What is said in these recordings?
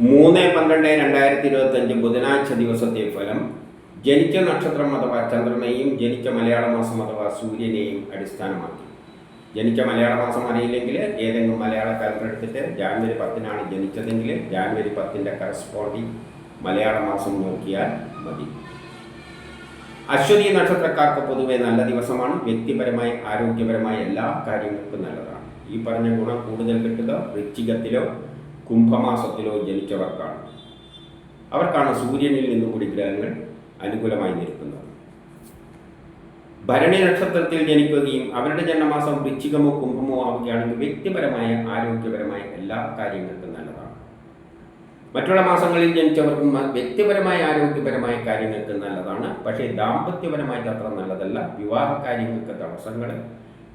മൂന്ന് പന്ത്രണ്ട് രണ്ടായിരത്തി ഇരുപത്തഞ്ച് ബുധനാഴ്ച ദിവസത്തെ ഫലം ജനിച്ച നക്ഷത്രം അഥവാ ചന്ദ്രനെയും ജനിച്ച മലയാള മാസം അഥവാ സൂര്യനെയും അടിസ്ഥാനമാക്കി. ജനിച്ച മലയാള മാസം അറിയില്ലെങ്കിൽ ഏതെങ്കിലും മലയാള കലണ്ടർ എടുത്തിട്ട് ജാനുവരി പത്തിനാണ് ജനിച്ചതെങ്കിൽ ജാനുവരി പത്തിന്റെ കറസ്പോണ്ടിങ് മലയാള മാസം നോക്കിയാൽ മതി. അശ്വതി നക്ഷത്രക്കാർക്ക് പൊതുവെ നല്ല ദിവസമാണ്. വ്യക്തിപരമായി ആരോഗ്യപരമായ എല്ലാ കാര്യങ്ങൾക്കും നല്ലതാണ്. ഈ പറഞ്ഞ ഗുണം കൂടുതൽ കിട്ടുക വൃശ്ചികത്തിലോ കുംഭമാസത്തിലോ ജനിച്ചവർക്കാണ്. അവർക്കാണ് സൂര്യനിൽ നിന്നും കൂടി ഗ്രഹങ്ങൾ അനുകൂലമായി നിൽക്കുന്നത്. ഭരണി നക്ഷത്രത്തിൽ ജനിക്കുകയും അവരുടെ ജന്മമാസം വൃശ്ചികമോ കുംഭമോ ആവുകയാണെങ്കിൽ വ്യക്തിപരമായ ആരോഗ്യപരമായ എല്ലാ കാര്യങ്ങൾക്കും നല്ലതാണ്. മറ്റുള്ള മാസങ്ങളിൽ ജനിച്ചവർക്കും വ്യക്തിപരമായ ആരോഗ്യപരമായ കാര്യങ്ങൾക്ക് നല്ലതാണ്. പക്ഷേ ദാമ്പത്യപരമായിട്ട് അത്ര നല്ലതല്ല. വിവാഹ കാര്യങ്ങൾക്ക് തടസ്സങ്ങൾ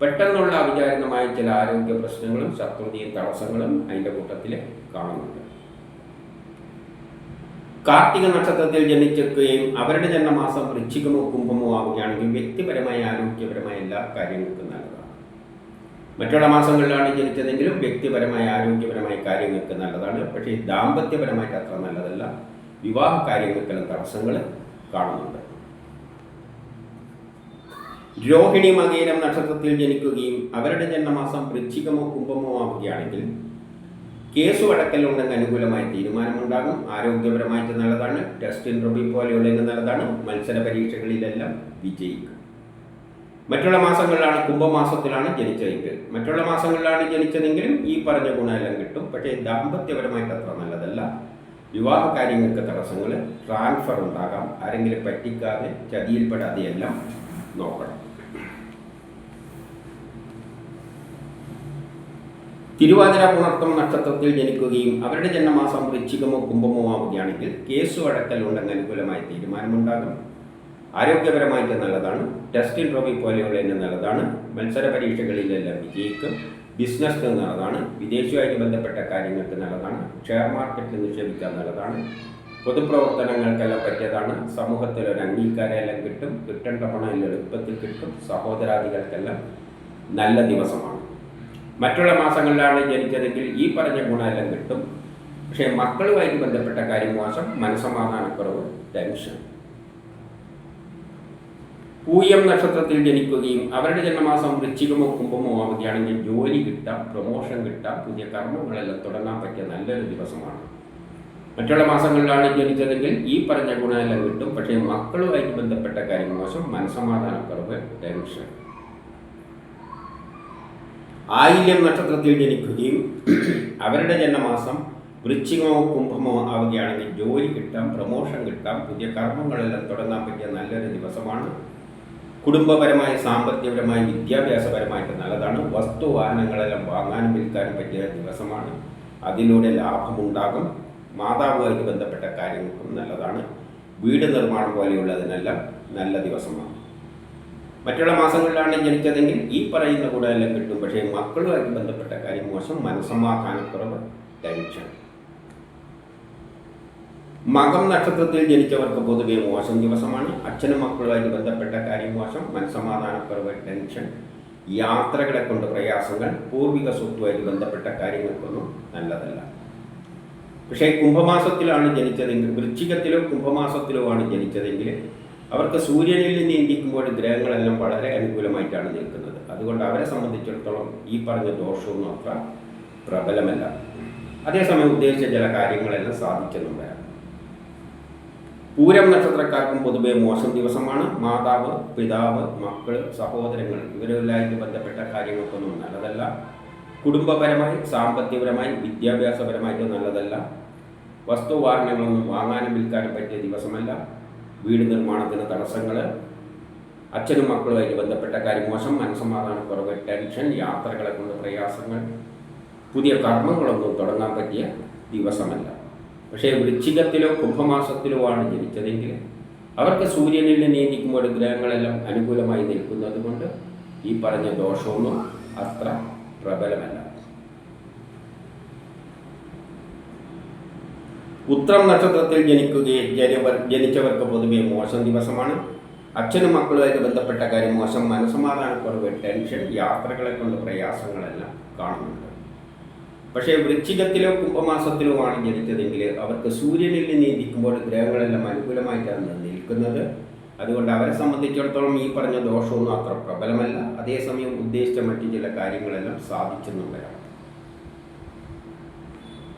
പെട്ടെന്നുള്ള അവിചാരിതമായ ചില ആരോഗ്യ പ്രശ്നങ്ങളും ശത്രുതയും തടസ്സങ്ങളും അതിന്റെ കൂട്ടത്തിൽ കാണുന്നുണ്ട്. കാർത്തിക നക്ഷത്രത്തിൽ ജനിച്ചെത്തുകയും അവരുടെ ജന്മമാസം വൃശ്ചികമോ കുംഭമോ ആവുകയാണെങ്കിൽ വ്യക്തിപരമായ ആരോഗ്യപരമായ എല്ലാ കാര്യങ്ങൾക്കും നല്ലതാണ്. മറ്റുള്ള മാസങ്ങളിലാണ് ജനിച്ചതെങ്കിലും വ്യക്തിപരമായ ആരോഗ്യപരമായ കാര്യങ്ങൾക്ക് നല്ലതാണ്. പക്ഷേ ദാമ്പത്യപരമായിട്ട് അത്ര നല്ലതല്ല. വിവാഹ കാര്യങ്ങൾക്കെല്ലാം തടസ്സങ്ങൾ കാണുന്നുണ്ട്. രോഹിണി മകീരം നക്ഷത്രത്തിൽ ജനിക്കുകയും അവരുടെ ജന്മമാസം വൃശ്ചികമോ കുംഭമോ ആവുകയാണെങ്കിൽ കേസ് വടക്കലുണ്ടെങ്കിൽ അനുകൂലമായ തീരുമാനമുണ്ടാകും. ആരോഗ്യപരമായിട്ട് നല്ലതാണ്. ടെസ്റ്റ് റബി പോലെയുള്ളതിന് നല്ലതാണ്. മത്സര പരീക്ഷകളിലെല്ലാം വിജയിക്കും. മറ്റുള്ള മാസങ്ങളിലാണ് കുംഭമാസത്തിലാണ് ജനിച്ചതെങ്കിൽ മറ്റുള്ള മാസങ്ങളിലാണ് ജനിച്ചതെങ്കിലും ഈ പറഞ്ഞ ഗുണമെല്ലാം കിട്ടും. പക്ഷേ ദാമ്പത്യപരമായിട്ട് അത്ര നല്ലതല്ല. വിവാഹ കാര്യങ്ങൾക്ക് തടസ്സങ്ങൾ ട്രാൻസ്ഫർ ഉണ്ടാകാം. ആരെങ്കിലും പറ്റിക്കാതെ ചതിയിൽപ്പെടാതെ എല്ലാം നോക്കണം. തിരുവാതിര പുണർത്തം നക്ഷത്രത്തിൽ ജനിക്കുകയും അവരുടെ ജന്മമാസം വൃശ്ചികമോ കുംഭമോ ആവുകയാണെങ്കിൽ കേസ് വഴക്കൽ ഉണ്ടെന്ന് അനുകൂലമായ തീരുമാനമുണ്ടാകും. ആരോഗ്യപരമായിട്ട് നല്ലതാണ്. ടെസ്റ്റിൽ ട്രോഫി പോലെയുള്ള തന്നെ നല്ലതാണ്. മത്സര പരീക്ഷകളിലെല്ലാം വിജയിക്കും. ബിസിനസ് നല്ലതാണ്. വിദേശവുമായിട്ട് ബന്ധപ്പെട്ട കാര്യങ്ങൾക്ക് നല്ലതാണ്. ഷെയർ മാർക്കറ്റിൽ നിക്ഷേപിക്കാൻ നല്ലതാണ്. പൊതുപ്രവർത്തനങ്ങൾക്കെല്ലാം പറ്റിയതാണ്. സമൂഹത്തിൽ ഒരു അംഗീകാരമെല്ലാം കിട്ടും. കിട്ടേണ്ട പണം എളുപ്പത്തിൽ കിട്ടും. സഹോദരാദികൾക്കെല്ലാം നല്ല ദിവസമാണ്. മറ്റുള്ള മാസങ്ങളിലാണ് ജനിച്ചതെങ്കിൽ ഈ പറഞ്ഞ ഗുണമെല്ലാം കിട്ടും. പക്ഷേ മക്കളുമായി ബന്ധപ്പെട്ട കാര്യം മോശം. മനസമാധാനക്കുറവ് ടെൻഷൻ. പൂയം നക്ഷത്രത്തിൽ ജനിക്കുകയും അവരുടെ ജന്മമാസം വൃശ്ചികമോ കുംഭമോ ആവുകയാണെങ്കിൽ ജോലി കിട്ടാം പ്രൊമോഷൻ കിട്ടാം പുതിയ കർമ്മങ്ങളെല്ലാം തുടങ്ങാൻ പറ്റിയ നല്ലൊരു ദിവസമാണ്. മറ്റുള്ള മാസങ്ങളിലാണ് ജനിച്ചതെങ്കിൽ ഈ പറഞ്ഞ ഗുണമെല്ലാം കിട്ടും. പക്ഷേ മക്കളുമായിട്ട് ബന്ധപ്പെട്ട കാര്യം മോശം. മനസമാധാനക്കുറവ് ടെൻഷൻ. ആയില്യം നക്ഷത്രത്തിൽ ജനിക്കുകയും അവരുടെ ജന്മമാസം വൃശ്ചികമോ കുംഭമോ ആവുകയാണെങ്കിൽ ജോലി കിട്ടാം പ്രമോഷൻ കിട്ടാം. പുതിയ കർമ്മങ്ങളെല്ലാം തുടങ്ങാൻ പറ്റിയ നല്ലൊരു ദിവസമാണ്. കുടുംബപരമായി സാമ്പത്തികപരമായി വിദ്യാഭ്യാസപരമായിട്ട് നല്ലതാണ്. വസ്തു വാഹനങ്ങളെല്ലാം വാങ്ങാനും വിൽക്കാനും പറ്റിയ ദിവസമാണ്. അതിലൂടെ ലാഭമുണ്ടാകും. മാതാവുമായിട്ട് ബന്ധപ്പെട്ട കാര്യങ്ങൾക്കും നല്ലതാണ്. വീട് നിർമ്മാണം പോലെയുള്ളതിനെല്ലാം നല്ല ദിവസമാണ്. മറ്റുള്ള മാസങ്ങളിലാണ് ജനിച്ചതെങ്കിൽ ഈ പറയുന്ന ഗുണമെല്ലാം കിട്ടും. പക്ഷേ മക്കളുമായിട്ട് ബന്ധപ്പെട്ട കാര്യം മോശം. മനസമാധാനക്കുറവ് ടെൻഷൻ. മകം നക്ഷത്രത്തിൽ ജനിച്ചവർക്ക് പൊതുവെ മോശം ദിവസമാണ്. അച്ഛനും മക്കളുമായിട്ട് ബന്ധപ്പെട്ട കാര്യം മോശം. മനസമാധാനക്കുറവ് ടെൻഷൻ. യാത്രകളെ കൊണ്ട് പ്രയാസങ്ങൾ പൂർവിക സ്വത്തുമായിട്ട് ബന്ധപ്പെട്ട കാര്യങ്ങൾക്കൊന്നും നല്ലതല്ല. പക്ഷേ കുംഭമാസത്തിലാണ് ജനിച്ചതെങ്കിൽ വൃശ്ചികത്തിലോ കുംഭമാസത്തിലോ ആണ് ജനിച്ചതെങ്കിൽ അവർക്ക് സൂര്യനിൽ നിന്ന് ഇന്ത്യക്കുമ്പോൾ ഗ്രഹങ്ങളെല്ലാം വളരെ അനുകൂലമായിട്ടാണ് നിൽക്കുന്നത്. അതുകൊണ്ട് അവരെ സംബന്ധിച്ചിടത്തോളം ഈ പറഞ്ഞ ദോഷമൊന്നും അത്ര പ്രബലമല്ല. അതേസമയം ഉദ്ദേശിച്ച ചില കാര്യങ്ങളെല്ലാം സാധിച്ചെന്നും വരാം പൂരം നക്ഷത്രക്കാർക്കും പൊതുവെ മോശം ദിവസമാണ്. മാതാവ് പിതാവ് മക്കൾ സഹോദരങ്ങൾ ഇവരെല്ലായിട്ട് ബന്ധപ്പെട്ട കാര്യങ്ങൾക്കൊന്നും നല്ലതല്ല. കുടുംബപരമായി സാമ്പത്തികപരമായി വിദ്യാഭ്യാസപരമായിട്ട് നല്ലതല്ല. വസ്തുവാഹനങ്ങളൊന്നും വാങ്ങാനും വിൽക്കാനും പറ്റിയ ദിവസമല്ല. വീട് നിർമ്മാണത്തിന് തടസ്സങ്ങൾ അച്ഛനും മക്കളുമായിട്ട് ബന്ധപ്പെട്ട കാര്യം മോശം മനസ്സമാധാനക്കുറവ് ടെൻഷൻ യാത്രകളെ കൊണ്ട് പ്രയാസങ്ങൾ. പുതിയ കർമ്മങ്ങളൊന്നും തുടങ്ങാൻ പറ്റിയ ദിവസമല്ല. പക്ഷേ വൃശ്ചികത്തിലോ കുംഭമാസത്തിലോ ആണ് ജനിച്ചതെങ്കിൽ അവർക്ക് സൂര്യനിൽ നിയന്ത്രിക്കുമ്പോൾ ഗ്രഹങ്ങളെല്ലാം അനുകൂലമായി നിൽക്കുന്നത് കൊണ്ട് ഈ പറഞ്ഞ ദോഷമൊന്നും അത്ര പ്രബലമല്ല. ഉത്രം നക്ഷത്രത്തിൽ ജനിക്കുകയും ജനിവർ ജനിച്ചവർക്ക് പൊതുവെ മോശം ദിവസമാണ്. അച്ഛനും മക്കളുമായിട്ട് ബന്ധപ്പെട്ട കാര്യം മോശം മനസ്സമാധാനക്കുറവ് ടെൻഷൻ യാത്രകളെ കൊണ്ട് പ്രയാസങ്ങളെല്ലാം കാണുന്നുണ്ട്. പക്ഷേ വൃശ്ചികത്തിലോ കുംഭമാസത്തിലോ ആണ് ജനിച്ചതെങ്കിൽ അവർക്ക് സൂര്യനിൽ നീന്തിക്കുമ്പോൾ ഗ്രഹങ്ങളെല്ലാം അനുകൂലമായിട്ടാണ് നിൽക്കുന്നത്. അതുകൊണ്ട് അവരെ സംബന്ധിച്ചിടത്തോളം ഈ പറഞ്ഞ ദോഷമൊന്നും അത്ര പ്രബലമല്ല. അതേസമയം ഉദ്ദേശിച്ച മറ്റു ചില കാര്യങ്ങളെല്ലാം സാധിച്ചെന്നും വരാം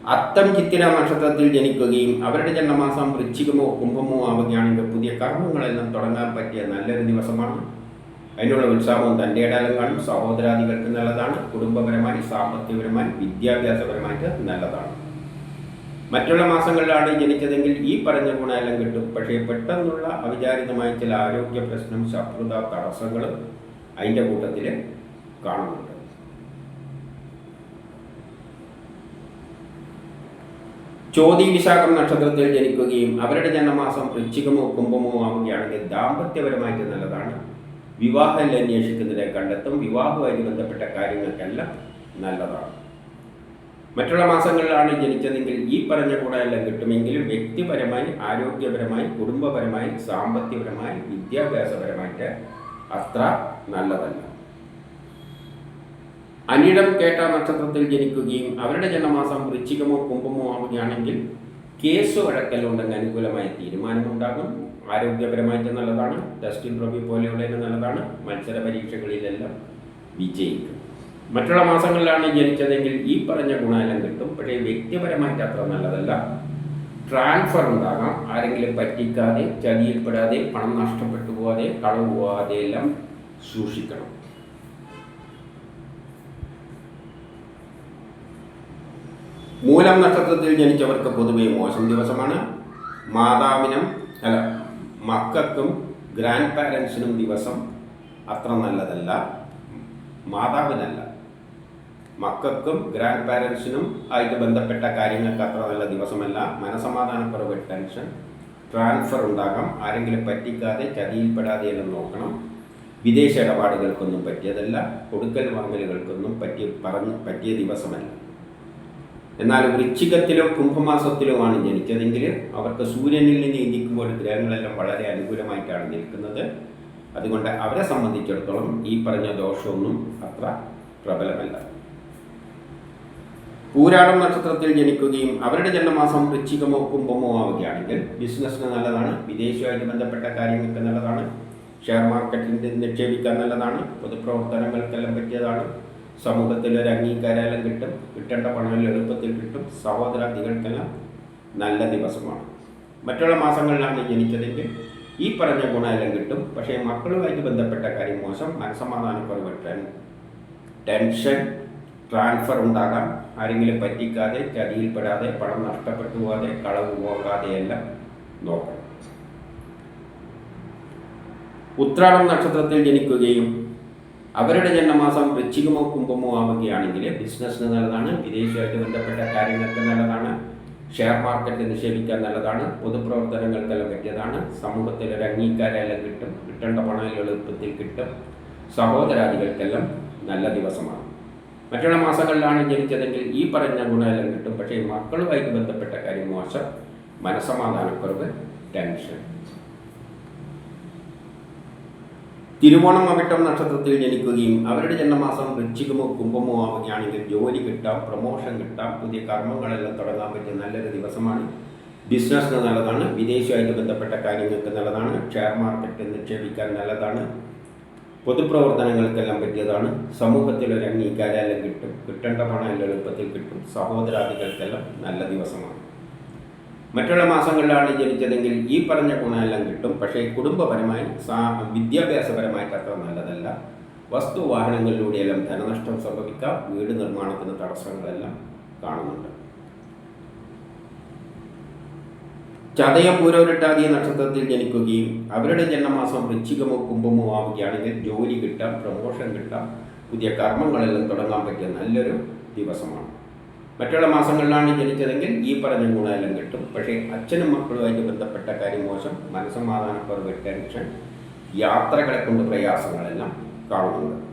അത്തം ചിത്തിര നക്ഷത്രത്തിൽ ജനിക്കുകയും അവരുടെ ജന്മമാസം വൃശ്ചികമോ കുംഭമോ ആവുകയാണെങ്കിൽ പുതിയ കർമ്മങ്ങളെല്ലാം തുടങ്ങാൻ പറ്റിയ നല്ലൊരു ദിവസമാണ്. അതിനുള്ള ഉത്സാഹവും തന്റെ ഇടാലും കാണും. സഹോദരാദികൾക്ക് നല്ലതാണ്. കുടുംബപരമായി സാമ്പത്തികപരമായി വിദ്യാഭ്യാസപരമായിട്ട് നല്ലതാണ്. മറ്റുള്ള മാസങ്ങളിലാണ് ജനിച്ചതെങ്കിൽ ഈ പറഞ്ഞ ഗുണമെല്ലാം കിട്ടും. പക്ഷേ പെട്ടെന്നുള്ള അവിചാരിതമായ ചില ആരോഗ്യ പ്രശ്നം ശത്രുത തടസ്സങ്ങൾ അതിന്റെ കൂട്ടത്തിൽ കാണുന്നുണ്ട്. ചോതി വിശാഖം നക്ഷത്രത്തിൽ ജനിക്കുകയും അവരുടെ ജന്മമാസം വൃശ്ചികമോ കുംഭമോ ആവുകയാണെങ്കിൽ ദാമ്പത്യപരമായിട്ട് നല്ലതാണ്. വിവാഹം അന്വേഷിക്കുന്നതിനെ കണ്ടെത്തും. വിവാഹവുമായി ബന്ധപ്പെട്ട കാര്യങ്ങൾക്കെല്ലാം നല്ലതാണ്. മറ്റുള്ള മാസങ്ങളിലാണ് ജനിച്ചതെങ്കിൽ ഈ പറഞ്ഞ കൂടെയെല്ലാം കിട്ടുമെങ്കിലും വ്യക്തിപരമായി ആരോഗ്യപരമായി കുടുംബപരമായി സാമ്പത്തികപരമായി വിദ്യാഭ്യാസപരമായിട്ട് അത്ര നല്ലതല്ല. അനിടം കേട്ട നക്ഷത്രത്തിൽ ജനിക്കുകയും അവരുടെ ജന്മമാസം വൃശ്ചികമോ കുംഭമോ ആവുകയാണെങ്കിൽ കേസ് വഴക്കല്ലുണ്ടെങ്കിൽ അനുകൂലമായ തീരുമാനമുണ്ടാകും. ആരോഗ്യപരമായിട്ട് നല്ലതാണ്. ടെസ്റ്റ് റോബി പോലെയുള്ളതിന് നല്ലതാണ്. മത്സര പരീക്ഷകളിലെല്ലാം വിജയിക്കും. മറ്റുള്ള മാസങ്ങളിലാണ് ജനിച്ചതെങ്കിൽ ഈ പറഞ്ഞ ഗുണമെല്ലാം കിട്ടും. പക്ഷേ വ്യക്തിപരമായിട്ട് അത്ര നല്ലതല്ല. ട്രാൻസ്ഫർ ഉണ്ടാകാം. ആരെങ്കിലും പറ്റിക്കാതെ ചതിയിൽപ്പെടാതെ പണം നഷ്ടപ്പെട്ടു പോകാതെ കളവ് പോകാതെ എല്ലാം സൂക്ഷിക്കണം. മൂലം നക്ഷത്രത്തിൽ ജനിച്ചവർക്ക് പൊതുവെ മോശം ദിവസമാണ്. മാതാവിനും അല്ല മക്കൾക്കും ഗ്രാൻഡ് പാരൻസിനും ദിവസം അത്ര നല്ലതല്ല. മാതാവിനല്ല. മക്കൾക്കും ഗ്രാൻഡ് പാരൻസിനും ആയിട്ട് ബന്ധപ്പെട്ട കാര്യങ്ങൾക്ക് അത്ര നല്ല ദിവസമല്ല. മനസമാധാനക്കുറവ് ടെൻഷൻ ട്രാൻസ്ഫർ ഉണ്ടാകാം. ആരെങ്കിലും പറ്റിക്കാതെ ചതിയിൽപ്പെടാതെ എന്ന് നോക്കണം. വിദേശ ഇടപാടുകൾക്കൊന്നും പറ്റിയതല്ല. കൊടുക്കൽ വാങ്ങലുകൾക്കൊന്നും പറ്റിയ പറഞ്ഞ് പറ്റിയ ദിവസമല്ല. എന്നാൽ വൃശ്ചികത്തിലോ കുംഭമാസത്തിലുമാണ് ജനിച്ചതെങ്കിൽ അവർക്ക് സൂര്യനിൽ നിന്ന് ഇരിക്കുമ്പോൾ ഗ്രഹങ്ങളെല്ലാം വളരെ അനുകൂലമായിട്ടാണ് നിൽക്കുന്നത്. അതുകൊണ്ട് അവരെ സംബന്ധിച്ചിടത്തോളം ഈ പറഞ്ഞ ദോഷമൊന്നും അത്ര പ്രബലമല്ല. പൂരാടം നക്ഷത്രത്തിൽ ജനിക്കുകയും അവരുടെ ജന്മമാസം വൃശ്ചികമോ കുംഭമോ ആവുകയാണെങ്കിൽ ബിസിനസ്സിന് നല്ലതാണ് വിദേശവുമായിട്ട് ബന്ധപ്പെട്ട കാര്യങ്ങൾക്ക് നല്ലതാണ് ഷെയർ മാർക്കറ്റിൽ നിക്ഷേപിക്കാൻ നല്ലതാണ് പൊതുപ്രവർത്തനങ്ങൾക്കെല്ലാം പറ്റിയതാണ് സമൂഹത്തിൽ ഒരു അംഗീകാരമെല്ലാം കിട്ടും കിട്ടേണ്ട പണം എളുപ്പത്തിൽ കിട്ടും സഹോദരാദികൾക്കെല്ലാം നല്ല ദിവസമാണ്. മറ്റുള്ള മാസങ്ങളിലാണ് ജനിച്ചതെങ്കിൽ ഈ പറഞ്ഞ ഗുണമെല്ലാം കിട്ടും. പക്ഷേ മക്കളുമായിട്ട് ബന്ധപ്പെട്ട കാര്യം മോശം മനസമാധാനക്കുറവ് ടെൻ ടെൻഷൻ ട്രാൻസ്ഫർ ഉണ്ടാകാം. ആരെങ്കിലും പറ്റിക്കാതെ ചതിയിൽപ്പെടാതെ പണം നഷ്ടപ്പെട്ടു പോകാതെ കളവ് പോകാതെയെല്ലാം നോക്കണം. ഉത്രാടം നക്ഷത്രത്തിൽ ജനിക്കുകയും അവരുടെ ജന്മമാസം വൃശ്ചികമോ കുംഭമോ ആവുകയാണെങ്കിൽ ബിസിനസ്സിന് നല്ലതാണ് വിദേശമായിട്ട് ബന്ധപ്പെട്ട കാര്യങ്ങൾക്ക് നല്ലതാണ് ഷെയർ മാർക്കറ്റ് നിക്ഷേപിക്കാൻ നല്ലതാണ് പൊതുപ്രവർത്തനങ്ങൾക്കെല്ലാം പറ്റിയതാണ് സമൂഹത്തിൽ ഒരു അംഗീകാരമെല്ലാം കിട്ടും കിട്ടേണ്ട പണം എളുപ്പത്തിൽ കിട്ടും സഹോദരാദികൾക്കെല്ലാം നല്ല ദിവസമാണ്. മറ്റുള്ള മാസങ്ങളിലാണ് ജനിച്ചതെങ്കിൽ ഈ പറഞ്ഞ ഗുണമെല്ലാം കിട്ടും പക്ഷേ മക്കളുമായിട്ട് ബന്ധപ്പെട്ട കാര്യം മോശം മനസമാധാനക്കുറവ് ടെൻഷൻ. തിരുവോണം അവിട്ടം നക്ഷത്രത്തിൽ ജനിക്കുകയും അവരുടെ ജന്മമാസം വൃശ്ചികമോ കുംഭമോ ആവുകയാണെങ്കിൽ ജോലി കിട്ടാം പ്രൊമോഷൻ കിട്ടാം പുതിയ കർമ്മങ്ങളെല്ലാം തുടങ്ങാൻ പറ്റിയ നല്ലൊരു ദിവസമാണ്. ബിസിനസ്സിന് നല്ലതാണ് വിദേശമായിട്ട് ബന്ധപ്പെട്ട കാര്യങ്ങൾക്ക് നല്ലതാണ് ഷെയർ മാർക്കറ്റ് നിക്ഷേപിക്കാൻ നല്ലതാണ്. പൊതുപ്രവർത്തനങ്ങൾക്കെല്ലാം പറ്റിയതാണ്. സമൂഹത്തിൽ ഒരു അംഗീകാരമെല്ലാം കിട്ടും കിട്ടേണ്ട പണം എല്ലാം എളുപ്പത്തിൽ കിട്ടും. സഹോദരാദികൾക്കെല്ലാം നല്ല ദിവസമാണ്. മറ്റുള്ള മാസങ്ങളിലാണ് ജനിച്ചതെങ്കിൽ ഈ പറഞ്ഞ ഗുണമെല്ലാം കിട്ടും. പക്ഷേ കുടുംബപരമായി സാ വിദ്യാഭ്യാസപരമായിട്ട് അത്ര നല്ലതല്ല. വസ്തു വാഹനങ്ങളിലൂടെയെല്ലാം ധനനഷ്ടം സംഭവിക്കാം. വീട് നിർമ്മാണത്തിന് തടസ്സങ്ങളെല്ലാം കാണുന്നുണ്ട്. ചതയം പൂരോരിട്ടാതി നക്ഷത്രത്തിൽ ജനിക്കുകയും അവരുടെ ജന്മമാസം വൃശ്ചികമോ കുംഭമോ ആവുകയാണെങ്കിൽ ജോലി കിട്ടാം പ്രമോഷൻ കിട്ടാം. പുതിയ കർമ്മങ്ങളെല്ലാം തുടങ്ങാൻ പറ്റിയ നല്ലൊരു ദിവസമാണ്. മറ്റുള്ള മാസങ്ങളിലാണ് ജനിച്ചതെങ്കിൽ ഈ പറഞ്ഞ ഗുണമെല്ലാം കിട്ടും. പക്ഷേ അച്ഛനും മക്കളുമായിട്ട് ബന്ധപ്പെട്ട കാര്യം മോശം. മനസ്സമാധാനക്കുറവ് ടെൻഷൻ യാത്രകളെ കൊണ്ട് പ്രയാസങ്ങളെല്ലാം കാണുന്നുണ്ട്.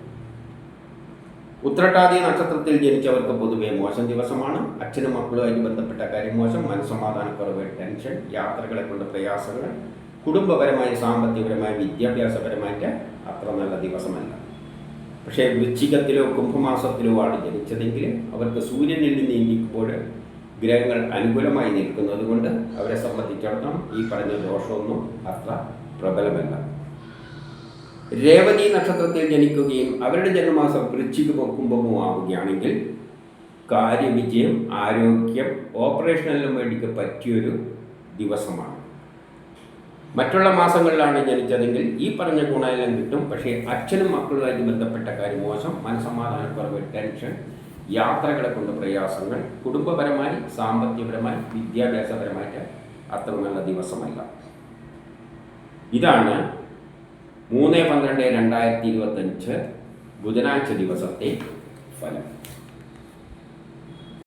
ഉത്രട്ടാതി നക്ഷത്രത്തിൽ ജനിച്ചവർക്ക് പൊതുവെ മോശം ദിവസമാണ്. അച്ഛനും മക്കളുമായിട്ട് ബന്ധപ്പെട്ട കാര്യം മോശം. മനസ്സമാധാനക്കുറവ് ടെൻഷൻ യാത്രകളെ കൊണ്ട് പ്രയാസങ്ങൾ കുടുംബപരമായി സാമ്പത്തികപരമായി വിദ്യാഭ്യാസപരമായിട്ട് അത്ര നല്ല ദിവസമല്ല. പക്ഷേ വൃശ്ചികത്തിലോ കുംഭമാസത്തിലോ ആണ് ജനിച്ചതെങ്കിൽ അവർക്ക് സൂര്യനിൽ നിന്ന് നീങ്ങിക്കുമ്പോൾ ഗ്രഹങ്ങൾ അനുകൂലമായി നിൽക്കുന്നത് കൊണ്ട് അവരെ സംബന്ധിച്ചിടത്തോളം ഈ പറഞ്ഞ ദോഷമൊന്നും അത്ര പ്രബലമല്ല. രേവതി നക്ഷത്രത്തിൽ ജനിക്കുകയും അവരുടെ ജന്മമാസം വൃശ്ചികമോ കുംഭമോ ആവുകയാണെങ്കിൽ കാര്യവിജയം ആരോഗ്യം ഓപ്പറേഷനെല്ലാം വേണ്ടിക്ക് പറ്റിയൊരു ദിവസമാണ്. മറ്റുള്ള മാസങ്ങളിലാണ് ജനിച്ചതെങ്കിൽ ഈ പറഞ്ഞ ഗുണമെല്ലാം കിട്ടും. പക്ഷേ അച്ഛനും മക്കളുമായിട്ട് ബന്ധപ്പെട്ട കാര്യം മോശം. മനസമാധാനക്കുറവ് ടെൻഷൻ യാത്രകളെ കൊണ്ട് പ്രയാസങ്ങൾ കുടുംബപരമായി സാമ്പത്തികപരമായി വിദ്യാഭ്യാസപരമായിട്ട് അത്ര നല്ല ദിവസമല്ല. ഇതാണ് മൂന്ന് പന്ത്രണ്ട് രണ്ടായിരത്തി ഇരുപത്തഞ്ച് ബുധനാഴ്ച ദിവസത്തെ ഫലം.